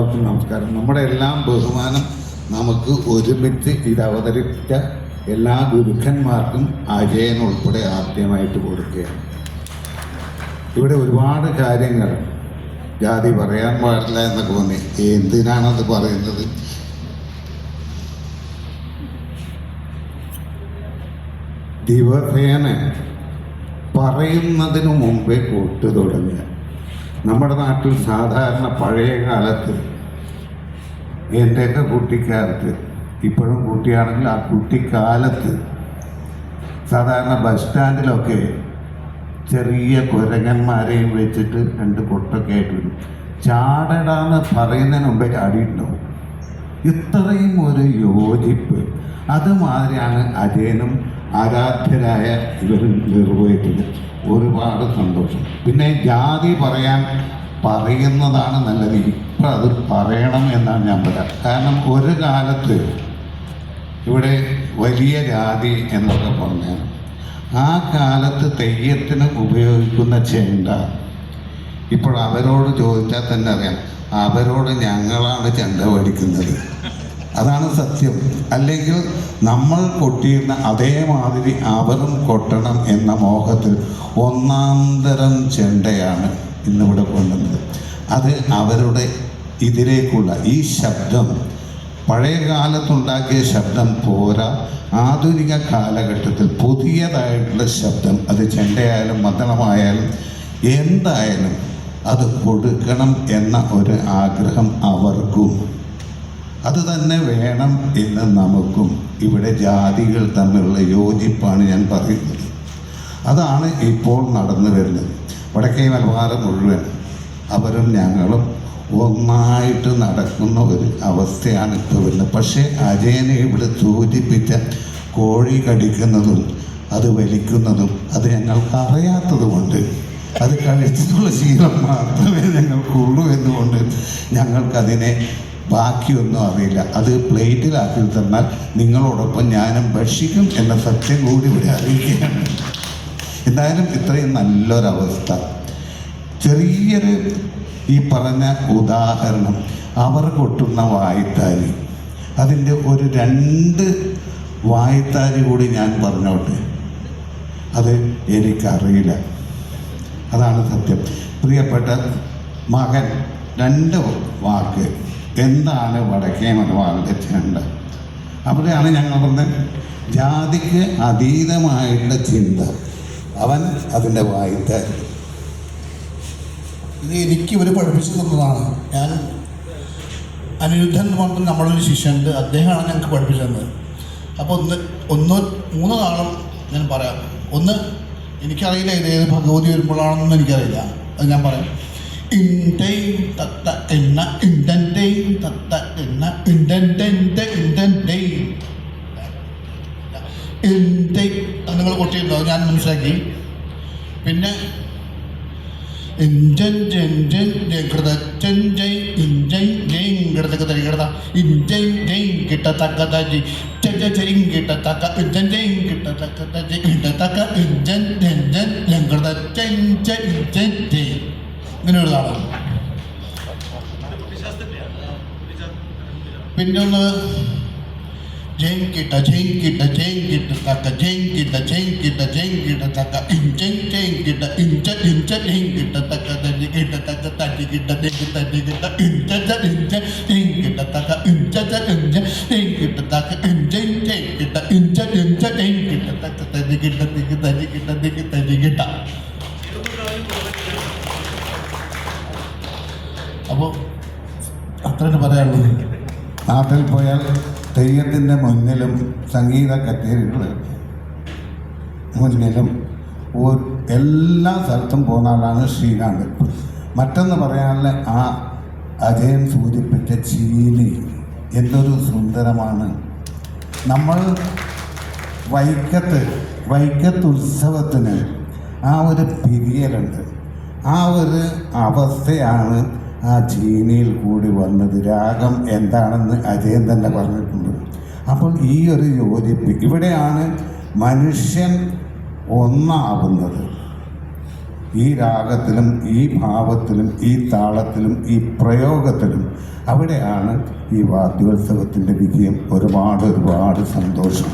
എല്ലാവർക്കും നമസ്കാരം. നമ്മുടെ എല്ലാം ബഹുമാനം നമുക്ക് ഒരുമിച്ച് ഇത് അവതരിപ്പിച്ച എല്ലാ ഗുരുക്കന്മാർക്കും അജയൻ ഉൾപ്പെടെ ആദ്യമായിട്ട് കൊടുക്കുകയാണ്. ഇവിടെ ഒരുപാട് കാര്യങ്ങൾ ജാതി പറയാൻ പാടില്ല എന്നൊക്കെ തോന്നി. എന്തിനാണത് പറയുന്നത്? ദിവസേന പറയുന്നതിനു മുമ്പേ കൊട്ടു തുടങ്ങുക. നമ്മുടെ നാട്ടിൽ സാധാരണ പഴയ കാലത്ത് എന്റെയൊക്കെ കുട്ടിക്കാലത്ത് ഇപ്പോഴും കുട്ടിയാണെങ്കിൽ ആ കുട്ടിക്കാലത്ത് സാധാരണ ബസ് സ്റ്റാൻഡിലൊക്കെ ചെറിയ കുരങ്ങന്മാരെയും വെച്ചിട്ട് രണ്ട് കൊട്ടൊക്കെ ആയിട്ട് വരും. ചാടടാന്ന് പറയുന്നതിന് മുമ്പേ ചാടിയിട്ടുണ്ടാവും. ഇത്രയും ഒരു യോജിപ്പ്. അതുമാതിരിയാണ് അജയനും ആരാധ്യരായ ഇവർ നിർവഹിച്ചത് ഒരുപാട് സന്തോഷം. പിന്നെ ജാതി പറയാൻ പറയുന്നതാണ് നല്ലത്. ഇപ്പം അത് പറയണം എന്നാണ് ഞാൻ പറയാം കാരണം ഒരു കാലത്ത് ഇവിടെ വലിയ ജാതി എന്നൊക്കെ പറഞ്ഞാൽ ആ കാലത്ത് തെയ്യത്തിന് ഉപയോഗിക്കുന്ന ചെണ്ട ഇപ്പോൾ അവരോട് ചോദിച്ചാൽ തന്നെ അറിയാം. അവരോട് ഞങ്ങളാണ് ചെണ്ട പഠിക്കുന്നത് അതാണ് സത്യം. അല്ലെങ്കിൽ നമ്മൾ കൊട്ടിയിരുന്ന അതേമാതിരി അവരും കൊട്ടണം എന്ന മോഹത്തിൽ ഒന്നാം തരം ചെണ്ടയാണ് ഇന്നിവിടെ കൊണ്ടുവന്നത്. അത് അവരുടെ ഇതിലേക്കുള്ള ഈ ശബ്ദം പഴയ കാലത്തുണ്ടാക്കിയ ശബ്ദം പോരാ. ആധുനിക കാലഘട്ടത്തിൽ പുതിയതായിട്ടുള്ള ശബ്ദം അത് ചെണ്ടയായാലും മദ്ദളമായാലും എന്തായാലും അത് കൊടുക്കണം എന്ന ഒരു ആഗ്രഹം അവർക്കും അത് തന്നെ വേണം എന്ന് നമുക്കും ഇവിടെ ജാതികൾ തമ്മിലുള്ള യോജിപ്പാണ് ഞാൻ പറയുന്നത്. അതാണ് ഇപ്പോൾ നടന്നു വരുന്നത്. വടക്കേ മലബാർ മുഴുവൻ അവരും ഞങ്ങളും ഒന്നായിട്ട് നടക്കുന്ന ഒരു അവസ്ഥയാണ് ഇപ്പോൾ വരുന്നത്. പക്ഷേ അജയനെ ഇവിടെ സൂചിപ്പിച്ച കോഴി കടിക്കുന്നതും അത് വലിക്കുന്നതും അത് ഞങ്ങൾക്ക് അറിയാത്തതുകൊണ്ട് അത് കഴിച്ചിട്ടുള്ള ശീലം മാത്രമേ ഞങ്ങൾക്കുള്ളൂ എന്നുകൊണ്ട് ഞങ്ങൾക്കതിനെ ബാക്കിയൊന്നും അറിയില്ല. അത് പ്ലേറ്റിലാക്കി തന്നാൽ നിങ്ങളോടൊപ്പം ഞാനും ഭക്ഷിക്കും എന്ന സത്യം കൂടി ഇവിടെ അറിയിക്കുകയാണ്. എന്തായാലും ഇത്രയും നല്ലൊരവസ്ഥ. ചെറിയൊരു ഈ പറഞ്ഞ ഉദാഹരണം അവർ കൊട്ടുന്ന വായ്ത്താരി. അതിന്റെ ഒരു രണ്ട് വായ്ത്താരി കൂടി ഞാൻ പറഞ്ഞോട്ടെ. അത് എനിക്കറിയില്ല. അതാണ് സത്യം. പ്രിയപ്പെട്ട മകൻ രണ്ട് വാക്ക്. എന്താണ് വടക്കേ മലബാറിന്റെ ചിന്ത അവിടെയാണ് ഞങ്ങൾ പറഞ്ഞത് ജാതിക്ക് അതീതമായിട്ടുള്ള ചിന്ത. അവൻ അതിന്റെ വായിത്താരി ഇത് എനിക്ക് ഇവർ പഠിപ്പിച്ചു തന്നതാണ്. ഞാൻ അനിരുദ്ധൻ എന്ന് പറഞ്ഞ നമ്മളൊരു ശിഷ്യനുണ്ട്. അദ്ദേഹമാണ് ഞങ്ങൾക്ക് പഠിപ്പിച്ചു തന്നത്. അപ്പോൾ ഒന്ന് ഒന്ന് മൂന്ന് നാളും ഞാൻ പറയാം. ഒന്ന് എനിക്കറിയില്ല ഇത് ഏത് ഭഗവതി വരുമ്പോഴാണെന്നൊന്നും എനിക്കറിയില്ല. അത് ഞാൻ പറയാം. ഇൻഡൈ തത്ത എന്ന ഇൻഡൻഡൈ തത്ത എന്ന ഇൻഡൻഡന്റെ ഇൻഡൻഡൈ ഇൻഡൈ അത് നിങ്ങൾ കൊട്ടിയിട്ടുണ്ടോ ഞാൻ മനസ്സിലാക്കി പിന്നെ ഇഞ്ചൻ ജൻ ജൻ ഇഞ്ചൈ ജൈ ജൻ തരി കിടത ഇഞ്ചൈ ജൻ കിട്ടത്തക്ക തജി ജൻ കിട്ടത്തക്ക ഇഞ്ചൻ ജൈ കിട്ടത്തക്ക തജി കിട്ടത്തക്ക ഇഞ്ചൻ ജെഞ്ചൻ ജൻ ജൻ ഇഞ്ചൻ ജൈ ഇങ്ങനെ ഒരു താളാണ് പിന്നെ ഒന്ന് ജെയിൻ കിട്ട ജെയിൻ കിട്ട ജെയിൻ കിട്ട തക്ക ജെയിൻ കിട്ട ജെയിൻ കിട്ട ജെയിൻ കിട്ട തക്ക ഇഞ്ചൻ ജെയിൻ കിട്ട ഇഞ്ച ഇഞ്ച ജെയിൻ കിട്ട തക്ക തല്ലി കിട്ട തക്ക തല്ലി കിട്ട തെക്ക് തല്ലി കിട്ട ഇഞ്ച ജ ഇഞ്ച ജെയിൻ കിട്ട തക്ക ഇഞ്ച ജ ഇഞ്ച ജെയിൻ കിട്ട തക്ക ഇഞ്ച ജെയിൻ കിട്ട ഇഞ്ച ഇഞ്ച ജെയിൻ കിട്ട തക്ക തല്ലി കിട്ട തെക്ക് തല്ലി കിട്ട തെക്ക് തല്ലി അപ്പോൾ അത്രയും പറയാനുള്ളത് നാട്ടിൽ പോയാൽ തെയ്യത്തിന്റെ മുന്നിലും സംഗീത കച്ചേരികൾ മുന്നിലും എല്ലാ സ്ഥലത്തും പോകുന്ന ആളാണ് ശ്രീകാന്ത്. മറ്റൊന്ന് പറയാനുള്ള ആ അജയൻ സൂചിപ്പിച്ച ചീലി എന്തൊരു സുന്ദരമാണ്. നമ്മൾ വൈക്കത്ത് വൈക്കത്ത് ഉത്സവത്തിന് ആ ഒരു പിരിയലുണ്ട്. ആ ഒരു അവസ്ഥയാണ് ആ ചീനിയിൽ കൂടി വന്നത് രാഗം എന്താണെന്ന് അജയൻ തന്നെ പറഞ്ഞിട്ടുണ്ട്. അപ്പോൾ ഈ ഒരു യോജിപ്പ് ഇവിടെയാണ് മനുഷ്യൻ ഒന്നാവുന്നത്. ഈ രാഗത്തിലും ഈ ഭാവത്തിലും ഈ താളത്തിലും ഈ പ്രയോഗത്തിലും അവിടെയാണ് ഈ വാദ്യോത്സവത്തിന്റെ വിജയം. ഒരുപാട് ഒരുപാട് സന്തോഷം.